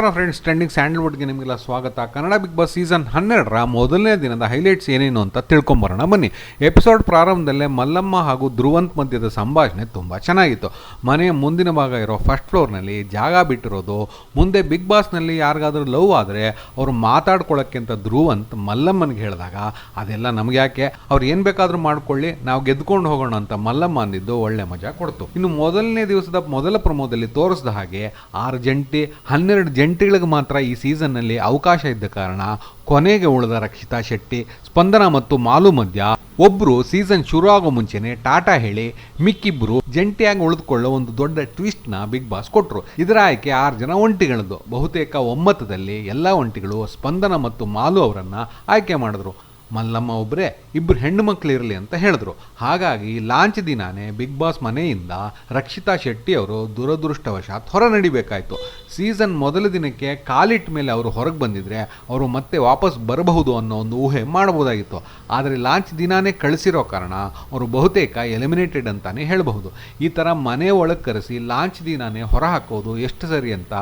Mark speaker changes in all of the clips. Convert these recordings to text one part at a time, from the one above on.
Speaker 1: ನಮಸ್ಕಾರ friends trending ಸ್ಯಾಂಡಲ್ವುಡ್ಗೆ ನಿಮಗೆಲ್ಲ ಸ್ವಾಗತ. ಕನ್ನಡ ಬಿಗ್ ಬಾಸ್ ಸೀಸನ್ ಹನ್ನೆರಡರ ಮೊದಲನೇ ದಿನದ ಹೈಲೈಟ್ಸ್ ಏನೇನು ಅಂತ ತಿಳ್ಕೊಂಬರೋಣ. ಬನ್ನಿ, ಎಪಿಸೋಡ್ ಪ್ರಾರಂಭದಲ್ಲೇ ಮಲ್ಲಮ್ಮ ಹಾಗೂ ಧ್ರುವಂತ್ ಮಧ್ಯದ ಸಂಭಾಷಣೆ ತುಂಬ ಚೆನ್ನಾಗಿತ್ತು. ಮನೆಯ ಮುಂದಿನ ಭಾಗ ಇರೋ ಫಸ್ಟ್ ಫ್ಲೋರ್ನಲ್ಲಿ ಜಾಗ ಬಿಟ್ಟಿರೋದು, ಮುಂದೆ ಬಿಗ್ ಬಾಸ್ನಲ್ಲಿ ಯಾರಿಗಾದರೂ ಲವ್ ಆದರೆ ಅವರು ಮಾತಾಡ್ಕೊಳ್ಳೋಕ್ಕೆ ಅಂತ ಧ್ರುವಂತ್ ಮಲ್ಲಮ್ಮನಿಗೆ ಹೇಳಿದಾಗ, ಅದೆಲ್ಲ ನಮ್ಗೆ ಯಾಕೆ? ಅವ್ರು ಏನು ಬೇಕಾದರೂ ಮಾಡ್ಕೊಳ್ಳಿ, ನಾವು ಗೆದ್ಕೊಂಡು ಹೋಗೋಣ ಅಂತ ಮಲ್ಲಮ್ಮ ಅಂದಿದ್ದು ಒಳ್ಳೆ ಮಜಾ ಕೊಡ್ತು. ಇನ್ನು ಮೊದಲನೇ ದಿವಸದ ಮೊದಲ ಪ್ರಮೋದಲ್ಲಿ ತೋರಿಸಿದ ಹಾಗೆ ಆರು ಜಂಟಿ ಹನ್ನೆರಡು ಜಂಟಿಗಳಿಗೆ ಮಾತ್ರ ಈ ಸೀಸನ್ನಲ್ಲಿ ಅವಕಾಶ ಇದ್ದ ಕಾರಣ ಕೊನೆಗೆ ಉಳಿದ ರಕ್ಷಿತಾ ಶೆಟ್ಟಿ, ಸ್ಪಂದನ ಮತ್ತು ಮಾಲು ಮಧ್ಯ ಒಬ್ರು ಸೀಸನ್ ಶುರು ಆಗೋ ಮುಂಚೆನೆ ಟಾಟಾ ಹೇಳಿ ಮಿಕ್ಕಿಬ್ರು ಜಂಟಿಯಾಗಿ ಉಳಿದುಕೊಳ್ಳೋ ಒಂದು ದೊಡ್ಡ ಟ್ವಿಸ್ಟ್ನ ಬಿಗ್ ಬಾಸ್ ಕೊಟ್ರು. ಇದರ ಆಯ್ಕೆ ಆರು ಜನ ಒಂಟಿಗಳದ್ದು. ಬಹುತೇಕ ಒಮ್ಮತದಲ್ಲಿ ಎಲ್ಲ ಒಂಟಿಗಳು ಸ್ಪಂದನ ಮತ್ತು ಮಾಲು ಅವರನ್ನ ಆಯ್ಕೆ ಮಾಡಿದ್ರು. ಮಲ್ಲಮ್ಮ ಒಬ್ಬರೇ ಇಬ್ಬರು ಹೆಣ್ಣು ಮಕ್ಕಳು ಇರಲಿ ಅಂತ ಹೇಳಿದ್ರು. ಹಾಗಾಗಿ ಲಾಂಚ್ ದಿನಾನೇ ಬಿಗ್ ಬಾಸ್ ಮನೆಯಿಂದ ರಕ್ಷಿತಾ ಶೆಟ್ಟಿ ಅವರು ದುರದೃಷ್ಟವಶಾತ್ ಹೊರ ನಡಿಬೇಕಾಯಿತು. ಸೀಸನ್ ಮೊದಲ ದಿನಕ್ಕೆ ಕಾಲಿಟ್ಟ ಮೇಲೆ ಅವರು ಹೊರಗೆ ಬಂದಿದ್ರೆ ಅವರು ಮತ್ತೆ ವಾಪಸ್ ಬರಬಹುದು ಅನ್ನೋ ಒಂದು ಊಹೆ ಮಾಡಬಹುದಾಗಿತ್ತು. ಆದರೆ ಲಾಂಚ್ ದಿನಾನೇ ಕಳಿಸಿರೋ ಕಾರಣ ಅವರು ಬಹುತೇಕ ಎಲಿಮಿನೇಟೆಡ್ ಅಂತಾನೆ ಹೇಳಬಹುದು. ಈ ಥರ ಮನೆ ಒಳಗೆ ಕರೆಸಿ ಲಾಂಚ್ ದಿನಾನೇ ಹೊರ ಹಾಕೋದು ಎಷ್ಟು ಸರಿ ಅಂತ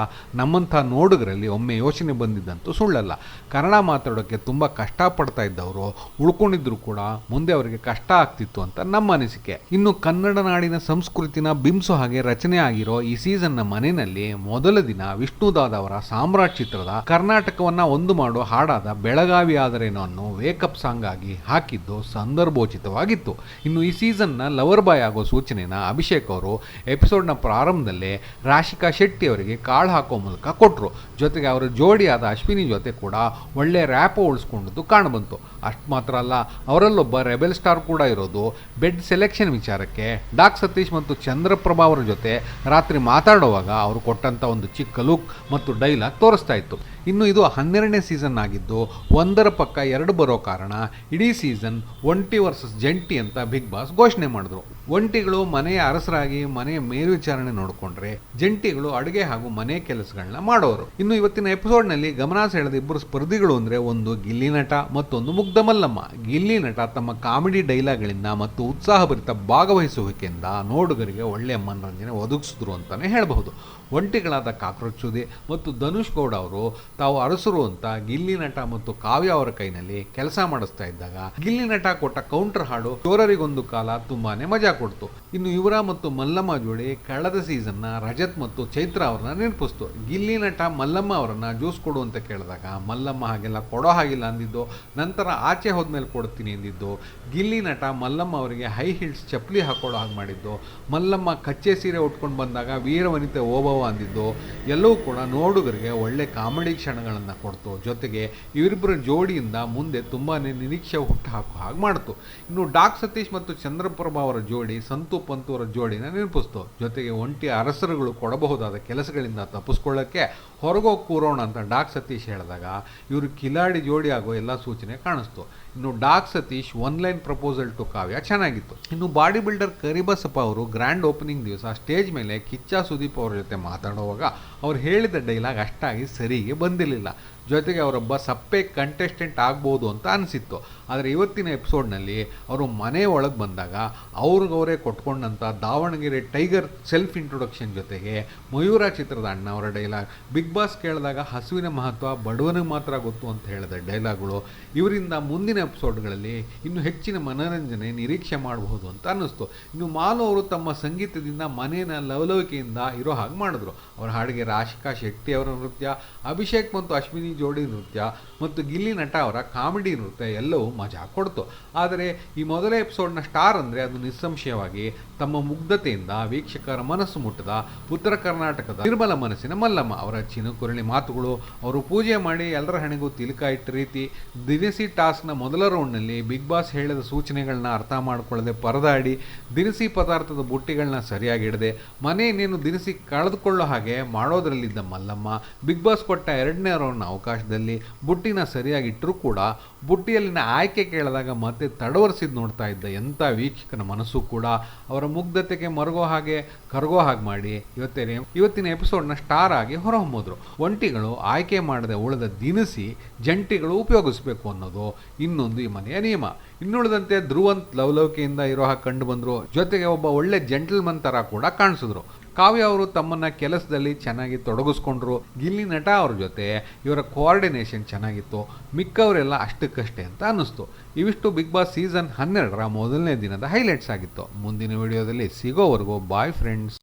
Speaker 1: ನಮ್ಮಂಥ ನೋಡುಗರಲ್ಲಿ ಒಮ್ಮೆ ಯೋಚನೆ ಬಂದಿದ್ದಂತೂ ಸುಳ್ಳಲ್ಲ. ಕನ್ನಡ ಮಾತಾಡೋಕ್ಕೆ ತುಂಬ ಕಷ್ಟಪಡ್ತಾ ಇದ್ದವರು ಉಳ್ಕೊಂಡಿದ್ರು ಕೂಡ ಮುಂದೆ ಅವರಿಗೆ ಕಷ್ಟ ಆಗ್ತಿತ್ತು ಅಂತ ನಮ್ಮ ಅನಿಸಿಕೆ. ಇನ್ನು ಕನ್ನಡ ನಾಡಿನ ಸಂಸ್ಕೃತಿನ ಬಿಂಬಿಸೋ ಹಾಗೆ ರಚನೆ ಆಗಿರೋ ಈ ಸೀಸನ್ನ ಮನೆಯಲ್ಲಿ ಮೊದಲ ದಿನ ವಿಷ್ಣುದಾದ್ ಅವರ ಸಾಮ್ರಾಟ್ ಚಿತ್ರದ ಕರ್ನಾಟಕವನ್ನ ಒಂದು ಮಾಡೋ ಹಾಡಾದ ಬೆಳಗಾವಿ ಆದರೇನೋ ಅನ್ನೋ ವೇಕಪ್ ಸಾಂಗ್ ಆಗಿ ಹಾಕಿದ್ದು ಸಂದರ್ಭೋಚಿತವಾಗಿತ್ತು. ಇನ್ನು ಈ ಸೀಸನ್ನ ಲವರ್ ಬಾಯ್ ಆಗೋ ಸೂಚನೆನ ಅಭಿಷೇಕ್ ಅವರು ಎಪಿಸೋಡ್ನ ಪ್ರಾರಂಭದಲ್ಲೇ ರಾಶಿಕಾ ಶೆಟ್ಟಿ ಅವರಿಗೆ ಕಾಳು ಹಾಕೋ ಮೂಲಕ ಕೊಟ್ಟರು ಜೊತೆಗೆ ಅವರ ಜೋಡಿಯಾದ ಅಶ್ವಿನಿ ಜೊತೆ ಕೂಡ ಒಳ್ಳೆ ರ್ಯಾಪ್ ಉಳಿಸ್ಕೊಂಡಿದ್ದು ಕಾಣಬಂತು ಅಷ್ಟು ಮಾತ್ರ ಅಲ್ಲ, ಅವರಲ್ಲೊಬ್ಬ ರೆಬೆಲ್ ಸ್ಟಾರ್ ಕೂಡ ಇರೋದು ಬೆಡ್ ಸೆಲೆಕ್ಷನ್ ವಿಚಾರಕ್ಕೆ. ಡಾಕ್ ಸತೀಶ್ ಮತ್ತು ಚಂದ್ರಪ್ರಭಾ ಅವರ ಜೊತೆ ರಾತ್ರಿ ಮಾತಾಡುವಾಗ ಅವರು ಕೊಟ್ಟಂಥ ಒಂದು ಚಿಕ್ಕ ಲುಕ್ ಮತ್ತು ಡೈಲಾಗ್ ತೋರಿಸ್ತಾ ಇತ್ತು. ಇನ್ನು ಇದು ಹನ್ನೆರಡನೇ ಸೀಸನ್ ಆಗಿದ್ದು ಒಂದರ ಪಕ್ಕ ಎರಡು ಬರೋ ಕಾರಣ ಇಡೀ ಸೀಸನ್ ಒಂಟಿ ವರ್ಸಸ್ ಜಂಟಿ ಅಂತ ಬಿಗ್ ಬಾಸ್ ಘೋಷಣೆ ಮಾಡಿದ್ರು. ಒಂಟಿಗಳು ಮನೆಯ ಅರಸರಾಗಿ, ಮನೆಯ ಮೇಲ್ವಿಚಾರಣೆ ನೋಡಿಕೊಂಡ್ರೆ ಜಂಟಿಗಳು ಅಡುಗೆ ಹಾಗೂ ಮನೆ ಕೆಲಸಗಳನ್ನ ಮಾಡೋರು. ಇನ್ನು ಇವತ್ತಿನ ಎಪಿಸೋಡ್ನಲ್ಲಿ ಗಮನ ಸೆಳೆದ ಇಬ್ಬರು ಸ್ಪರ್ಧಿಗಳು ಅಂದರೆ ಒಂದು ಗಿಲ್ಲಿ ನಟ, ಮತ್ತೊಂದು ಮುಗ್ಧ ಮಲ್ಲಮ್ಮ. ಗಿಲ್ಲಿ ನಟ ತಮ್ಮ ಕಾಮಿಡಿ ಡೈಲಾಗ್ಗಳಿಂದ ಮತ್ತು ಉತ್ಸಾಹಭರಿತ ಭಾಗವಹಿಸುವಿಕೆಯಿಂದ ನೋಡುಗರಿಗೆ ಒಳ್ಳೆಯ ಮನರಂಜನೆ ಒದಗಿಸಿದ್ರು ಅಂತಾನೆ ಹೇಳಬಹುದು. ಒಂಟಿಗಳಾದ ಕಾಕ್ರೋಚ್ ಸುದಿ ಮತ್ತು ಧನುಷ್ ಗೌಡ ಅವರು ತಾವು ಅರಸರು ಅಂತ ಗಿಲ್ಲಿ ನಟ ಮತ್ತು ಕಾವ್ಯ ಅವರ ಕೈನಲ್ಲಿ ಕೆಲಸ ಮಾಡಿಸ್ತಾ ಇದ್ದಾಗ ಗಿಲ್ಲಿ ನಟ ಕೊಟ್ಟ ಕೌಂಟರ್ ಹಾಡು ಚೋರರಿಗೊಂದು ಕಾಲ ತುಂಬಾನೇ ಮಜಾ ಕೊಡ್ತು. ಇನ್ನು ಇವರ ಮತ್ತು ಮಲ್ಲಮ್ಮ ಜೋಡಿ ಕಳೆದ ಸೀಸನ್ನ ರಜತ್ ಮತ್ತು ಚೈತ್ರ ಅವರನ್ನ ನೆನಪಿಸ್ತು. ಗಿಲ್ಲಿ ನಟ ಮಲ್ಲಮ್ಮ ಅವರನ್ನ ಜ್ಯೂಸ್ ಕೊಡು ಅಂತ ಕೇಳಿದಾಗ ಮಲ್ಲಮ್ಮ ಹಾಗೆಲ್ಲ ಕೊಡೋ ಹಾಗಿಲ್ಲ ಅಂದಿದ್ದು, ನಂತರ ಆಚೆ ಹೋದ್ಮೇಲೆ ಕೊಡ್ತೀನಿ ಎಂದಿದ್ದು ಗಿಲ್ಲಿ ನಟ ಮಲ್ಲಮ್ಮ ಅವರಿಗೆ ಹೈ ಹೀಲ್ಸ್ ಚಪ್ಪಲಿ ಹಾಕೊಳ್ಳೋ ಹಾಗೆ ಮಾಡಿದ್ದು, ಮಲ್ಲಮ್ಮ ಕಚ್ಚೆ ಸೀರೆ ಉಟ್ಕೊಂಡು ಬಂದಾಗ ವೀರವನಿತೆ ಓಬವ್ವ ಅಂದಿದ್ದು, ಎಲ್ಲವೂ ಕೂಡ ನೋಡುಗರಿಗೆ ಒಳ್ಳೆ ಕಾಮಿಡಿ ಕ್ಷಣಗಳನ್ನು ಕೊಡ್ತು. ಜೊತೆಗೆ ಇವರಿಬ್ಬರ ಜೋಡಿಯಿಂದ ಮುಂದೆ ತುಂಬಾ ನಿರೀಕ್ಷೆ ಹುಟ್ಟು ಹಾಕೋ ಹಾಗೆ ಮಾಡ್ತು. ಇನ್ನು ಡಾಕ್ ಸತೀಶ್ ಮತ್ತು ಚಂದ್ರಪ್ರಭಾ ಅವರ ಜೋಡಿ, ಸಂತು ಪಂತು ಅವರ ಜೋಡಿನ ನೆನಪಿಸ್ತು. ಜೊತೆಗೆ ಒಂಟಿ ಅರಸರುಗಳು ಕೊಡಬಹುದಾದ ಕೆಲಸಗಳಿಂದ ತಪ್ಪಿಸ್ಕೊಳ್ಳೋಕ್ಕೆ ಹೊರಗೋಗಿ ಕೂರೋಣ ಅಂತ ಡಾಕ್ ಸತೀಶ್ ಹೇಳಿದಾಗ, ಇವರು ಕಿಲಾಡಿ ಜೋಡಿ ಆಗೋ ಎಲ್ಲ ಸೂಚನೆ ಕಾಣಿಸ್ತು. ಇನ್ನು doc Satish one line proposal to Kavya ಚೆನ್ನಾಗಿತ್ತು. ಇನ್ನು ಬಾಡಿ ಬಿಲ್ಡರ್ ಕರಿಬಸಪ್ಪ ಅವರು ಗ್ರ್ಯಾಂಡ್ ಓಪನಿಂಗ್ ದಿವಸ ಸ್ಟೇಜ್ ಮೇಲೆ ಕಿಚ್ಚ ಸುದೀಪ್ ಅವರ ಜೊತೆ ಮಾತಾಡುವಾಗ ಅವ್ರು ಹೇಳಿದ ಡೈಲಾಗ್ ಅಷ್ಟಾಗಿ ಸರಿಗೆ ಬಂದಿರಲಿಲ್ಲ. ಜೊತೆಗೆ ಅವರೊಬ್ಬ ಸಪ್ಪೆ ಕಂಟೆಸ್ಟೆಂಟ್ ಆಗ್ಬೋದು ಅಂತ ಅನಿಸಿತ್ತು. ಆದರೆ ಇವತ್ತಿನ ಎಪಿಸೋಡ್ನಲ್ಲಿ ಅವರು ಮನೆ ಒಳಗೆ ಬಂದಾಗ ಅವ್ರಿಗವರೇ ಕೊಟ್ಕೊಂಡಂಥ ದಾವಣಗೆರೆ ಟೈಗರ್ ಸೆಲ್ಫ್ ಇಂಟ್ರೊಡಕ್ಷನ್ ಜೊತೆಗೆ ಮಯೂರ ಚಿತ್ರದ ಅಣ್ಣ ಅವರ ಡೈಲಾಗ್ ಬಿಗ್ ಬಾಸ್ ಕೇಳಿದಾಗ ಹಸುವಿನ ಮಹತ್ವ, ಬಡವನಿಗೆ ಮಾತ್ರ ಗೊತ್ತು ಅಂತ ಹೇಳಿದ ಡೈಲಾಗ್ಗಳು ಇವರಿಂದ ಮುಂದಿನ ಎಪಿಸೋಡ್ಗಳಲ್ಲಿ ಇನ್ನು ಹೆಚ್ಚಿನ ಮನೋರಂಜನೆ, ನಿರೀಕ್ಷೆ ಮಾಡಬಹುದು ಅಂತ ಅನ್ನಿಸ್ತು. ಇನ್ನು ಮಾಲು ಅವರು ತಮ್ಮ ಸಂಗೀತದಿಂದ ಮನೆಯ ಲವಲವಿಕೆಯಿಂದ ಇರೋ ಹಾಗೆ ಮಾಡಿದ್ರು. ಅವರ ಹಾಡಿಗೆ ರಾಶಿಕಾ ಶೆಟ್ಟಿ ಅವರ ನೃತ್ಯ, ಅಭಿಷೇಕ್ ಮತ್ತು ಅಶ್ವಿನಿ ಜೋಡಿ ನೃತ್ಯ ಮತ್ತು ಗಿಲ್ಲಿ ನಟ ಅವರ ಕಾಮಿಡಿ ನೃತ್ಯ ಎಲ್ಲವೂ ಮಜಾ ಕೊಡ್ತು. ಆದರೆ ಈ ಮೊದಲ ಎಪಿಸೋಡ್ನ ಸ್ಟಾರ್ ಅಂದರೆ ಅದು ನಿಸ್ಸಂಶಯವಾಗಿ ತಮ್ಮ ಮುಗ್ಧತೆಯಿಂದ ವೀಕ್ಷಕರ ಮನಸ್ಸು ಮುಟ್ಟದ ಉತ್ತರ ಕರ್ನಾಟಕದ ನಿರ್ಮಲ ಮನಸ್ಸಿನ ಮಲ್ಲಮ್ಮ ಅವರ ಚಿನುಕುರಳಿ ಮಾತುಗಳು. ಅವರು ಪೂಜೆ ಮಾಡಿ ಎಲ್ಲರ ಹಣೆಗೂ ತಿಲಕ ಇಟ್ಟ ರೀತಿ ದಿನಸಿ ಟಾಸ್ಕ್ನ ಮೊದಲ ರೌಂಡ್ನಲ್ಲಿ ಬಿಗ್ ಬಾಸ್ ಹೇಳಿದ ಸೂಚನೆಗಳನ್ನ ಅರ್ಥ ಮಾಡಿಕೊಳ್ಳದೆ ಪರದಾಡಿ ದಿನಸಿ ಪದಾರ್ಥದ ಬುಟ್ಟಿಗಳನ್ನ ಸರಿಯಾಗಿ ಇಡದೆ ಇನ್ನೇನು ದಿನಸಿ ಕಳೆದುಕೊಳ್ಳೋ ಹಾಗೆ ಮಾಡೋದ್ರಲ್ಲಿದ್ದ ಮಲ್ಲಮ್ಮ ಬಿಗ್ ಬಾಸ್ ಕೊಟ್ಟ ಎರಡನೇ ರೌಂಡ್ನ ಅವಕಾಶದಲ್ಲಿ ಬುಟ್ಟಿನ ಸರಿಯಾಗಿ ಇಟ್ಟರೂ ಕೂಡ ಬುಟ್ಟಿಯಲ್ಲಿನ ಆಯ್ಕೆ ಕೇಳಿದಾಗ ಮತ್ತೆ ತಡವರಿಸಿದ್ ನೋಡ್ತಾ ಇದ್ದ ಎಂಥ ವೀಕ್ಷಕನ ಮನಸ್ಸು ಕೂಡ ಅವರ ಮುಗ್ಧತೆಗೆ ಮರಗೋ ಹಾಗೆ ಕರಗೋ ಹಾಗೆ ಮಾಡಿ ಇವತ್ತೇನೆ ಇವತ್ತಿನ ಎಪಿಸೋಡ್ನ ಸ್ಟಾರ್ ಆಗಿ ಹೊರಹೊಮ್ಮಿದ್ರು. ಒಂಟಿಗಳು ಆಯ್ಕೆ ಮಾಡದೆ ಉಳಿದ ದಿನಸಿ ಜಂಟಿಗಳು ಉಪಯೋಗಿಸಬೇಕು ಅನ್ನೋದು ಇನ್ನೊಂದು ಈ ಮನೆಯ ನಿಯಮ. ಇನ್ನುಳಿದಂತೆ ಧ್ರುವಂತ್ ಲವಲವಿಕೆಯಿಂದ ಇರೋ ಹಾಗೆ ಕಂಡು ಬಂದರು. ಜೊತೆಗೆ ಒಬ್ಬ ಒಳ್ಳೆ ಜೆಂಟಲ್ಮನ್ ಥರ ಕೂಡ ಕಾಣಿಸಿದ್ರು. ಕಾವ್ಯ ಅವರು ತಮ್ಮನ್ನ ಕೆಲಸದಲ್ಲಿ ಚೆನ್ನಾಗಿ ತೊಡಗಿಸ್ಕೊಂಡ್ರು. ಗಿಲ್ಲಿ ನಟ ಅವ್ರ ಜೊತೆ ಇವರ ಕೋಆರ್ಡಿನೇಷನ್ ಚೆನ್ನಾಗಿತ್ತು. ಮಿಕ್ಕವರೆಲ್ಲ ಅಷ್ಟಕ್ಕಷ್ಟೇ ಅಂತ ಅನ್ನಿಸ್ತು. ಇವಿಷ್ಟು ಬಿಗ್ ಬಾಸ್ ಸೀಸನ್ ಹನ್ನೆರಡರ ಮೊದಲನೇ ದಿನದ ಹೈಲೈಟ್ಸ್ ಆಗಿತ್ತು. ಮುಂದಿನ ವಿಡಿಯೋದಲ್ಲಿ ಸಿಗೋವರೆಗೂ ಬಾಯ್ ಫ್ರೆಂಡ್ಸ್